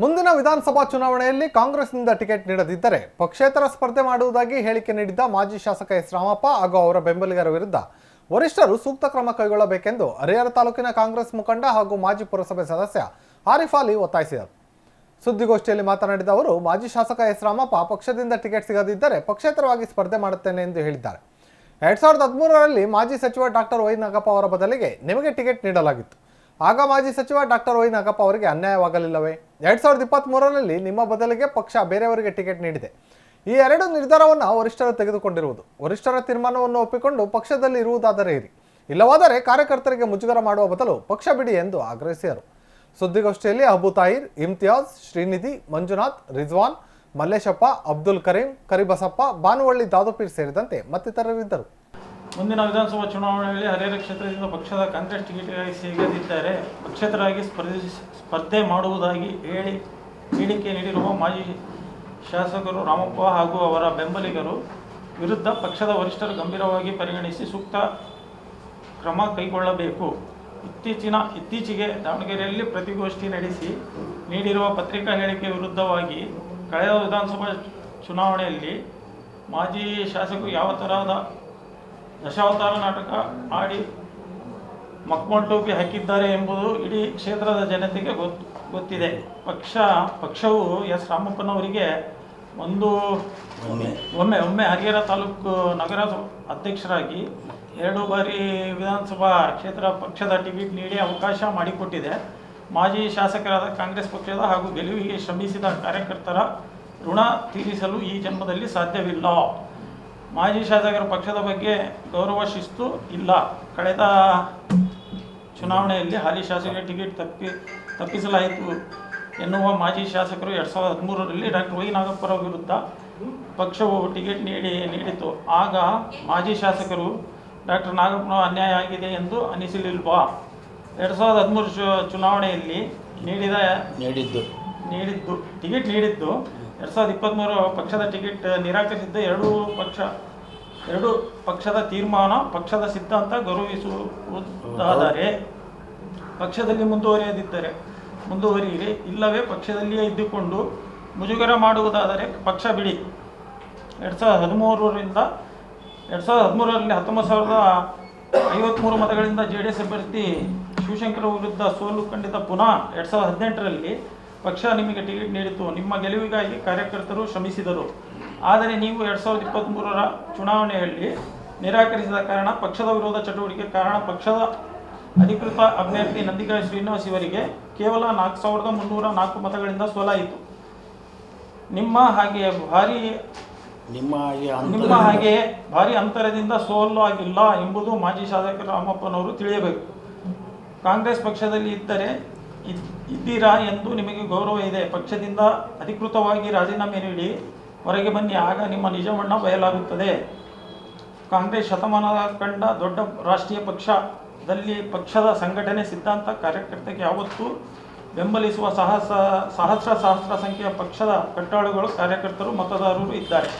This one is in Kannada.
ಮುಂದಿನ ವಿಧಾನಸಭಾ ಚುನಾವಣೆಯಲ್ಲಿ ಕಾಂಗ್ರೆಸ್ನಿಂದ ಟಿಕೆಟ್ ನೀಡದಿದ್ದರೆ ಪಕ್ಷೇತರ ಸ್ಪರ್ಧೆ ಮಾಡುವುದಾಗಿ ಹೇಳಿಕೆ ನೀಡಿದ್ದ ಮಾಜಿ ಶಾಸಕ ಎಸ್ ರಾಮಪ್ಪ ಹಾಗೂ ಅವರ ಬೆಂಬಲಿಗರ ವಿರುದ್ಧ ವರಿಷ್ಠರು ಸೂಕ್ತ ಕ್ರಮ ಕೈಗೊಳ್ಳಬೇಕೆಂದು ಹರಿಹರ ತಾಲೂಕಿನ ಕಾಂಗ್ರೆಸ್ ಮುಖಂಡ ಹಾಗೂ ಮಾಜಿ ಪುರಸಭೆ ಸದಸ್ಯ ಆರಿಫ್ ಅಲಿ ಒತ್ತಾಯಿಸಿದರು. ಸುದ್ದಿಗೋಷ್ಠಿಯಲ್ಲಿ ಮಾತನಾಡಿದ ಅವರು, ಮಾಜಿ ಶಾಸಕ ಎಸ್ ರಾಮಪ್ಪ ಪಕ್ಷದಿಂದ ಟಿಕೆಟ್ ಸಿಗದಿದ್ದರೆ ಪಕ್ಷೇತರವಾಗಿ ಸ್ಪರ್ಧೆ ಮಾಡುತ್ತೇನೆ ಎಂದು ಹೇಳಿದ್ದಾರೆ. ಎರಡ್ ಸಾವಿರದ ಹದಿಮೂರರಲ್ಲಿ ಮಾಜಿ ಸಚಿವ ಡಾಕ್ಟರ್ ವೈ ನಾಗಪ್ಪ ಅವರ ಬದಲಿಗೆ ನಿಮಗೆ ಟಿಕೆಟ್ ನೀಡಲಾಗಿತ್ತು. ಆಗ ಮಾಜಿ ಸಚಿವ ಡಾಕ್ಟರ್ ವೈ ನಾಗಪ್ಪ ಅವರಿಗೆ ಅನ್ಯಾಯವಾಗಲಿಲ್ಲವೇ? ಎರಡ್ ಸಾವಿರದ ಇಪ್ಪತ್ತ್ಮೂರರಲ್ಲಿ ನಿಮ್ಮ ಬದಲಿಗೆ ಪಕ್ಷ ಬೇರೆಯವರಿಗೆ ಟಿಕೆಟ್ ನೀಡಿದೆ. ಈ ಎರಡು ನಿರ್ಧಾರವನ್ನು ವರಿಷ್ಠರು ತೆಗೆದುಕೊಂಡಿರುವುದು. ವರಿಷ್ಠರ ತೀರ್ಮಾನವನ್ನು ಒಪ್ಪಿಕೊಂಡು ಪಕ್ಷದಲ್ಲಿ ಇರುವುದಾದರೆ ಇರಿ. ಇಲ್ಲವಾದರೆ ಕಾರ್ಯಕರ್ತರಿಗೆ ಮುಜುಗರ ಮಾಡುವ ಬದಲು ಪಕ್ಷ ಬಿಡಿ ಎಂದು ಆಗ್ರಹಿಸಿದರು. ಸುದ್ದಿಗೋಷ್ಠಿಯಲ್ಲಿ ಅಬು ತಾಯಿರ್ ಇಮ್ತಿಯಾಜ್, ಶ್ರೀನಿಧಿ, ಮಂಜುನಾಥ್, ರಿಜ್ವಾನ್, ಮಲ್ಲೇಶಪ್ಪ, ಅಬ್ದುಲ್ ಕರೀಂ, ಕರಿಬಸಪ್ಪ ಭಾನುವಳ್ಳಿ ದಾದುಪೀರ್ ಸೇರಿದಂತೆ ಮತ್ತಿತರರಿದ್ದರು. ಮುಂದಿನ ವಿಧಾನಸಭಾ ಚುನಾವಣೆಯಲ್ಲಿ ಹರಿಹರ ಕ್ಷೇತ್ರದಿಂದ ಪಕ್ಷದ ಕಾಂಗ್ರೆಸ್ ಟಿಕೆಟ್ಗಾಗಿ ಸಿಗದಿದ್ದರೆ ಪಕ್ಷೇತರಾಗಿ ಸ್ಪರ್ಧಿಸಿ, ಸ್ಪರ್ಧೆ ಮಾಡುವುದಾಗಿ ಹೇಳಿ, ಹೇಳಿಕೆ ನೀಡಿರುವ ಮಾಜಿ ಶಾಸಕರು ರಾಮಪ್ಪ ಹಾಗೂ ಅವರ ಬೆಂಬಲಿಗರು ವಿರುದ್ಧ ಪಕ್ಷದ ವರಿಷ್ಠರು ಗಂಭೀರವಾಗಿ ಪರಿಗಣಿಸಿ ಸೂಕ್ತ ಕ್ರಮ ಕೈಗೊಳ್ಳಬೇಕು. ಇತ್ತೀಚಿನ, ಇತ್ತೀಚೆಗೆ ದಾವಣಗೆರೆಯಲ್ಲಿ ಪ್ರತಿಗೋಷ್ಠಿ ನಡೆಸಿ ನೀಡಿರುವ ಪತ್ರಿಕಾ ಹೇಳಿಕೆ ವಿರುದ್ಧವಾಗಿ ಕಳೆದ ವಿಧಾನಸಭಾ ಚುನಾವಣೆಯಲ್ಲಿ ಮಾಜಿ ಶಾಸಕರು ಯಾವ ತರಹದ ದಶಾವತಾರ ನಾಟಕ ಆಡಿ ಮಕ್ಮಲ್ ಟೋಪಿ ಹಾಕಿದ್ದಾರೆ ಎಂಬುದು ಇಡೀ ಕ್ಷೇತ್ರದ ಜನತೆಗೆ ಗೊತ್ತು ಗೊತ್ತಿದೆ. ಪಕ್ಷ ಪಕ್ಷವು ಎಸ್ ರಾಮಪ್ಪನವರಿಗೆ ಒಂದು ಒಮ್ಮೆ ಒಮ್ಮೆ ಹರಿಹರ ತಾಲೂಕು ನಗರ ಅಧ್ಯಕ್ಷರಾಗಿ ಎರಡು ಬಾರಿ ವಿಧಾನಸಭಾ ಕ್ಷೇತ್ರ ಪಕ್ಷದ ಟಿಕೆಟ್ ನೀಡಿ ಅವಕಾಶ ಮಾಡಿಕೊಟ್ಟಿದೆ. ಮಾಜಿ ಶಾಸಕರಾದ ಕಾಂಗ್ರೆಸ್ ಪಕ್ಷದ ಹಾಗೂ ಗೆಲುವಿಗೆ ಶ್ರಮಿಸಿದ ಕಾರ್ಯಕರ್ತರ ಋಣ ತೀರಿಸಲು ಈ ಜನ್ಮದಲ್ಲಿ ಸಾಧ್ಯವಿಲ್ಲ. ಮಾಜಿ ಶಾಸಕರ ಪಕ್ಷದ ಬಗ್ಗೆ ಗೌರವ ಶಿಸ್ತು ಇಲ್ಲ. ಕಳೆದ ಚುನಾವಣೆಯಲ್ಲಿ ಹಾಲಿ ಶಾಸಕರ ಟಿಕೆಟ್ ತಪ್ಪಿ ತಪ್ಪಿಸಲಾಯಿತು ಎನ್ನುವ ಮಾಜಿ ಶಾಸಕರು ಎರಡು ಸಾವಿರದ ಹದಿಮೂರರಲ್ಲಿ ಡಾಕ್ಟರ್ ವೈ ನಾಗಪ್ಪರ ವಿರುದ್ಧ ಪಕ್ಷವು ಟಿಕೆಟ್ ನೀಡಿ ನೀಡಿತು ಆಗ ಮಾಜಿ ಶಾಸಕರು ಡಾಕ್ಟರ್ ನಾಗಪ್ಪನ ಅನ್ಯಾಯ ಆಗಿದೆ ಎಂದು ಅನಿಸಲಿಲ್ವಾ? ಎರಡು ಸಾವಿರದ ಹದಿಮೂರು ಚುನಾವಣೆಯಲ್ಲಿ ನೀಡಿದ ನೀಡಿದ್ದು. ನೀಡಿದ್ದು ಟಿಕೆಟ್ ನೀಡಿದ್ದು ಎರಡು ಸಾವಿರದ ಇಪ್ಪತ್ತ್ಮೂರು ಪಕ್ಷದ ಟಿಕೆಟ್ ನಿರಾಕರಿಸಿದ್ದ ಎರಡೂ ಪಕ್ಷ, ಎರಡು ಪಕ್ಷದ ತೀರ್ಮಾನ ಪಕ್ಷದ ಸಿದ್ಧಾಂತ ಗೌರವಿಸುವುದಾದರೆ ಪಕ್ಷದಲ್ಲಿ ಮುಂದುವರಿಯದಿದ್ದರೆ, ಮುಂದುವರಿಯಿರಿ. ಇಲ್ಲವೇ ಪಕ್ಷದಲ್ಲಿಯೇ ಇದ್ದುಕೊಂಡು ಮುಜುಗರ ಮಾಡುವುದಾದರೆ ಪಕ್ಷ ಬಿಡಿ. ಎರಡು ಸಾವಿರದ ಹದಿಮೂರರಿಂದ, ಎರಡು ಸಾವಿರದ ಹದಿಮೂರರಲ್ಲಿ ಹತ್ತೊಂಬತ್ತು ಸಾವಿರದ ಐವತ್ತ್ಮೂರು ಮತಗಳಿಂದ ಜೆ ಡಿ ಎಸ್ ಅಭ್ಯರ್ಥಿ ಶಿವಶಂಕರ್ ವಿರುದ್ಧ ಸೋಲು ಕಂಡಿದ್ದ ಪುನಃ ಎರಡು ಸಾವಿರದ ಹದಿನೆಂಟರಲ್ಲಿ ಪಕ್ಷ ನಿಮಗೆ ಟಿಕೆಟ್ ನೀಡಿತು ನಿಮ್ಮ ಗೆಲುವಿಗಾಗಿ ಕಾರ್ಯಕರ್ತರು ಶ್ರಮಿಸಿದರು. ಆದರೆ ನೀವು ಎರಡು ಸಾವಿರದ ಇಪ್ಪತ್ತ್ಮೂರರ ಚುನಾವಣೆಯಲ್ಲಿ ನಿರಾಕರಿಸಿದ ಕಾರಣ ಪಕ್ಷದ ವಿರೋಧ ಚಟುವಟಿಕೆ ಕಾರಣ ಪಕ್ಷದ ಅಧಿಕೃತ ಅಭ್ಯರ್ಥಿ ನಂದಿಗಾ ಶ್ರೀನಿವಾಸ್ ಇವರಿಗೆ ಕೇವಲ ನಾಲ್ಕು ಸಾವಿರದ ಮುನ್ನೂರ ನಾಲ್ಕು ಮತಗಳಿಂದ ಸೋಲಾಯಿತು. ನಿಮ್ಮ ಹಾಗೆ ಭಾರಿ ನಿಮ್ಮ ನಿಮ್ಮ ಹಾಗೆ ಭಾರಿ ಅಂತರದಿಂದ ಸೋಲು ಆಗಿಲ್ಲ ಎಂಬುದು ಮಾಜಿ ಶಾಸಕ ರಾಮಪ್ಪನವರು ತಿಳಿಯಬೇಕು. ಕಾಂಗ್ರೆಸ್ ಪಕ್ಷದಲ್ಲಿ ಇದ್ದರೆ ಇದ್- ಇದ್ದೀರಾ ಎಂದು ನಿಮಗೆ ಗೌರವ ಇದೆ. ಪಕ್ಷದಿಂದ ಅಧಿಕೃತವಾಗಿ ರಾಜೀನಾಮೆ ನೀಡಿ ಹೊರಗೆ ಬನ್ನಿ. ಆಗ ನಿಮ್ಮ ನಿಜವಣ್ಣ ಬಯಲಾಗುತ್ತದೆ. ಕಾಂಗ್ರೆಸ್ ಶತಮಾನ ಕಂಡ ದೊಡ್ಡ ರಾಷ್ಟ್ರೀಯ ಪಕ್ಷದಲ್ಲಿ ಪಕ್ಷದ ಸಂಘಟನೆ ಸಿದ್ಧಾಂತ ಕಾರ್ಯಕರ್ತಕ್ಕೆ ಯಾವತ್ತೂ ಬೆಂಬಲಿಸುವ ಸಹಸ್ರ ಸಹಸ್ರ ಸಹಸ್ರ ಸಂಖ್ಯೆಯ ಪಕ್ಷದ ಕಟ್ಟಾಳುಗಳು ಕಾರ್ಯಕರ್ತರು, ಮತದಾರರು ಇದ್ದಾರೆ.